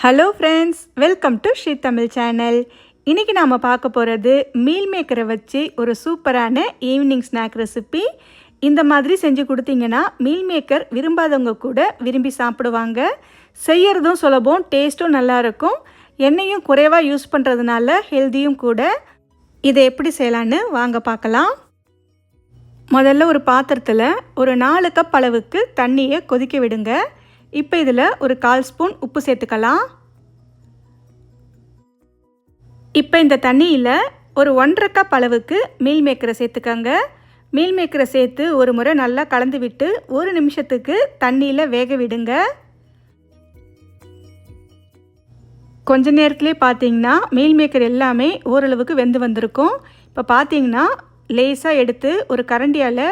Hello friends welcome to Shri Tamil channel இன்றைக்கி நாம் பார்க்க போகிறது மீல் மேக்கரை வச்சு ஒரு சூப்பரான ஈவினிங் ஸ்நாக் ரெசிபி இந்த மாதிரி செஞ்சு கொடுத்தீங்கன்னா மீல் மேக்கர் விரும்பாதவங்க கூட விரும்பி சாப்பிடுவாங்க. செய்யறதும் சுலபம் டேஸ்ட்டும் நல்லா இருக்கும். எண்ணெயும் குறைவாக யூஸ் பண்ணுறதுனால ஹெல்த்தியும் கூட. இதை எப்படி செய்யலான்னு வாங்க பார்க்கலாம். முதல்ல ஒரு பாத்திரத்தில் ஒரு நாலு கப் அளவுக்கு தண்ணியை கொதிக்க விடுங்க. இப்போ இதில் ஒரு கால் ஸ்பூன் உப்பு சேர்த்துக்கலாம். இப்போ இந்த தண்ணியில் ஒரு ஒன்றரை கப் அளவுக்கு மீல் மேக்கரை சேர்த்துக்கங்க. மீல் மேக்கரை சேர்த்து ஒரு முறை நல்லா கலந்து விட்டு ஒரு நிமிஷத்துக்கு தண்ணியில் வேக விடுங்க. கொஞ்ச நேரத்துலேயே பார்த்தீங்கன்னா மீல் மேக்கர் எல்லாமே ஓரளவுக்கு வெந்து வந்திருக்கும். இப்போ பார்த்தீங்கன்னா லேசாக எடுத்து ஒரு கரண்டியால்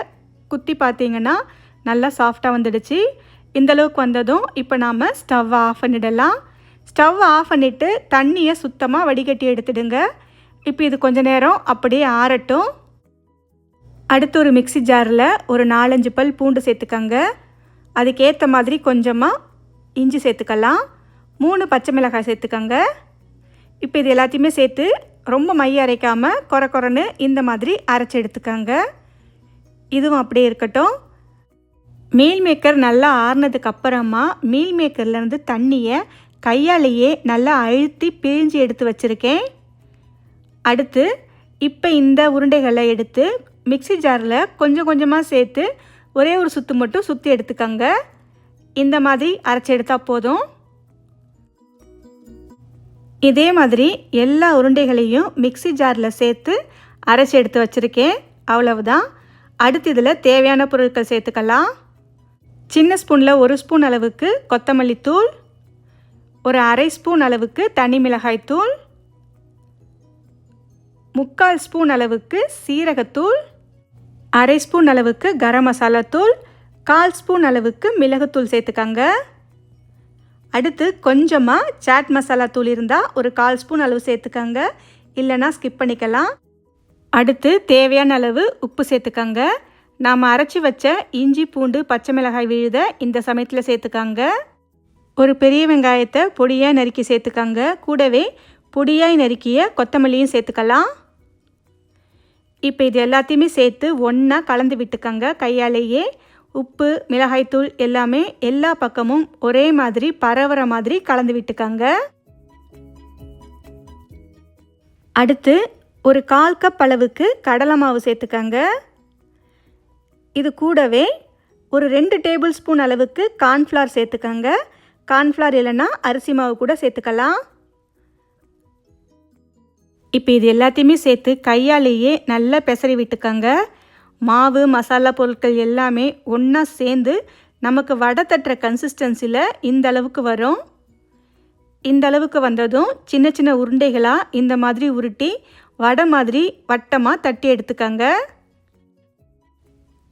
குத்தி பார்த்தீங்கன்னா நல்லா சாஃப்டாக வந்துடுச்சு. இந்தளவுக்கு வந்ததும் இப்போ நாம் ஸ்டவ்வை ஆஃப் பண்ணிடலாம். ஸ்டவ் ஆஃப் பண்ணிவிட்டு தண்ணியை சுத்தமாக வடிகட்டி எடுத்துடுங்க. இப்போ இது கொஞ்ச நேரம் அப்படியே ஆறட்டும். அடுத்து ஒரு மிக்சி ஜாரில் ஒரு நாலஞ்சு பல் பூண்டு சேர்த்துக்கங்க. அதுக்கேற்ற மாதிரி கொஞ்சமாக இஞ்சி சேர்த்துக்கலாம். மூணு பச்சை மிளகாய் சேர்த்துக்கங்க. இப்போ இது எல்லாத்தையுமே சேர்த்து ரொம்ப மைய அரைக்காமல் குறை குறைன்னு இந்த மாதிரி அரைச்சி எடுத்துக்கங்க. இதுவும் அப்படியே இருக்கட்டும். மீல் மேக்கர் நல்லா ஆறுனதுக்கு அப்புறமா மீல் மேக்கர்லேருந்து தண்ணியை கையாலேயே நல்லா அழுத்தி பிழிஞ்சு எடுத்து வச்சுருக்கேன். அடுத்து இப்போ இந்த உருண்டைகளை எடுத்து மிக்சி ஜாரில் கொஞ்சம் கொஞ்சமாக சேர்த்து ஒரே ஒரு சுற்று மட்டும் சுற்றி எடுத்துக்கங்க. இந்த மாதிரி அரைச்சி எடுத்தால் போதும். இதே மாதிரி எல்லா உருண்டைகளையும் மிக்சி ஜாரில் சேர்த்து அரைச்சி எடுத்து வச்சுருக்கேன். அவ்வளவுதான். அடுத்து இதில் தேவையான பொருட்கள் சேர்த்துக்கலாம். சின்ன ஸ்பூனில் ஒரு ஸ்பூன் அளவுக்கு கொத்தமல்லி தூள் ஒரு அரை ஸ்பூன் அளவுக்கு தனி மிளகாய் தூள் முக்கால் ஸ்பூன் அளவுக்கு சீரகத்தூள் அரை ஸ்பூன் அளவுக்கு கரம் மசாலா தூள் கால் ஸ்பூன் அளவுக்கு மிளகுத்தூள் சேர்த்துக்கங்க. அடுத்து கொஞ்சமாக சாட் மசாலா தூள் இருந்தால் ஒரு கால் ஸ்பூன் அளவு சேர்த்துக்கங்க. இல்லைனா ஸ்கிப் பண்ணிக்கலாம். அடுத்து தேவையான அளவு உப்பு சேர்த்துக்கங்க. நாம் அரைச்சி வச்ச இஞ்சி பூண்டு பச்சை மிளகாய் விழுத இந்த சமயத்தில் சேர்த்துக்காங்க. ஒரு பெரிய வெங்காயத்தை பொடியாக நறுக்கி சேர்த்துக்கங்க. கூடவே பொடியாய் நறுக்கிய கொத்தமல்லியும் சேர்த்துக்கலாம். இப்போ இது எல்லாத்தையுமே சேர்த்து ஒன்றா கலந்து விட்டுக்கங்க. கையாலேயே உப்பு மிளகாய்த்தூள் எல்லாமே எல்லா பக்கமும் ஒரே மாதிரி பரவுற மாதிரி கலந்து விட்டுக்கங்க. அடுத்து ஒரு கால் கப் அளவுக்கு கடலை மாவு சேர்த்துக்கங்க. இது கூடவே ஒரு ரெண்டு டேபிள் ஸ்பூன் அளவுக்கு கார்ன்ஃப்ளவர் சேர்த்துக்கங்க. கார்ன்ஃப்ளவர் இல்லைன்னா அரிசி மாவு கூட சேர்த்துக்கலாம். இப்போ இது எல்லாத்தையுமே சேர்த்து கையாலேயே நல்லா பெசரி விட்டுக்கோங்க. மாவு மசாலா பொருட்கள் எல்லாமே ஒன்றா சேர்ந்து நமக்கு வடை தட்டுற கன்சிஸ்டன்சியில் இந்த அளவுக்கு வரும். இந்த அளவுக்கு வந்ததும் சின்ன சின்ன உருண்டைகளாக இந்த மாதிரி உருட்டி வடை மாதிரி வட்டமாக தட்டி எடுத்துக்கங்க.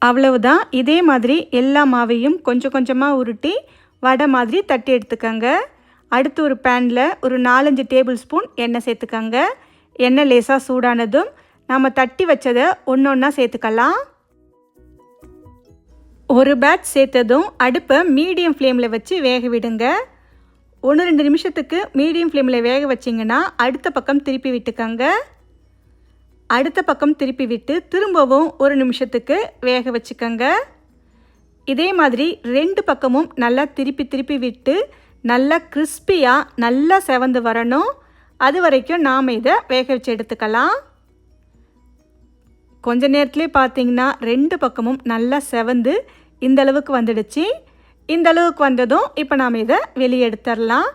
அவ்வளவுதான். இதே மாதிரி எல்லா மாவையும் கொஞ்சம் கொஞ்சமாக உருட்டி வடை மாதிரி தட்டி எடுத்துக்கங்க. அடுத்து ஒரு பேனில் ஒரு நாலஞ்சு டேபிள் ஸ்பூன் எண்ணெய் சேர்த்துக்கங்க. எண்ணெய் லேசாக சூடானதும் நம்ம தட்டி வச்சதை ஒன்று ஒன்றா சேர்த்துக்கலாம். ஒரு பேட்ச் சேர்த்ததும் அடுப்பை மீடியம் ஃப்ளேமில் வச்சு வேக விடுங்க. ஒன்று ரெண்டு நிமிஷத்துக்கு மீடியம் ஃப்ளேமில் வேக வச்சிங்கன்னா அடுத்த பக்கம் திருப்பி விட்டுக்கங்க. அடுத்த பக்கம் திருப்பி விட்டு திரும்பவும் ஒரு நிமிஷத்துக்கு வேக வச்சுக்கோங்க. இதே மாதிரி ரெண்டு பக்கமும் நல்லா திருப்பி திருப்பி விட்டு நல்லா கிறிஸ்பியாக நல்லா செவந்து வரணும். அது வரைக்கும் நாம் இதை வேக வச்சு எடுத்துக்கலாம். கொஞ்ச நேரத்துலேயே பார்த்தீங்கன்னா ரெண்டு பக்கமும் நல்லா செவந்து இந்த அளவுக்கு வந்துடுச்சு. இந்த அளவுக்கு வந்ததும் இப்போ நாம் இதை வெளியே எடுத்துடலாம்.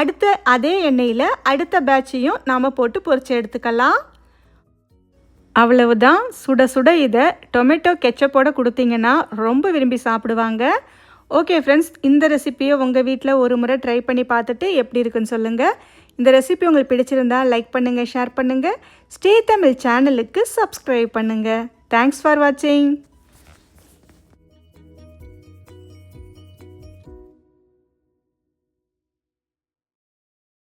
அடுத்த அதே எண்ணெயில் அடுத்த பேட்சையும் நாம் போட்டு பொறிச்சு எடுத்துக்கலாம். அவ்வளவுதான். சுட சுட இதை டொமேட்டோ கெச்சப்போட கொடுத்தீங்கன்னா ரொம்ப விரும்பி சாப்பிடுவாங்க. ஓகே ஃப்ரெண்ட்ஸ் இந்த ரெசிப்பியை உங்கள் வீட்டில் ஒரு முறை ட்ரை பண்ணி பார்த்துட்டு எப்படி இருக்குன்னு சொல்லுங்கள் இந்த ரெசிபி உங்களுக்கு பிடிச்சிருந்தா லைக் பண்ணுங்கள் ஷேர் பண்ணுங்கள் ஸ்டே தமிழ் சேனலுக்கு சப்ஸ்கிரைப் பண்ணுங்கள் தேங்க்ஸ் ஃபார் வாட்சிங்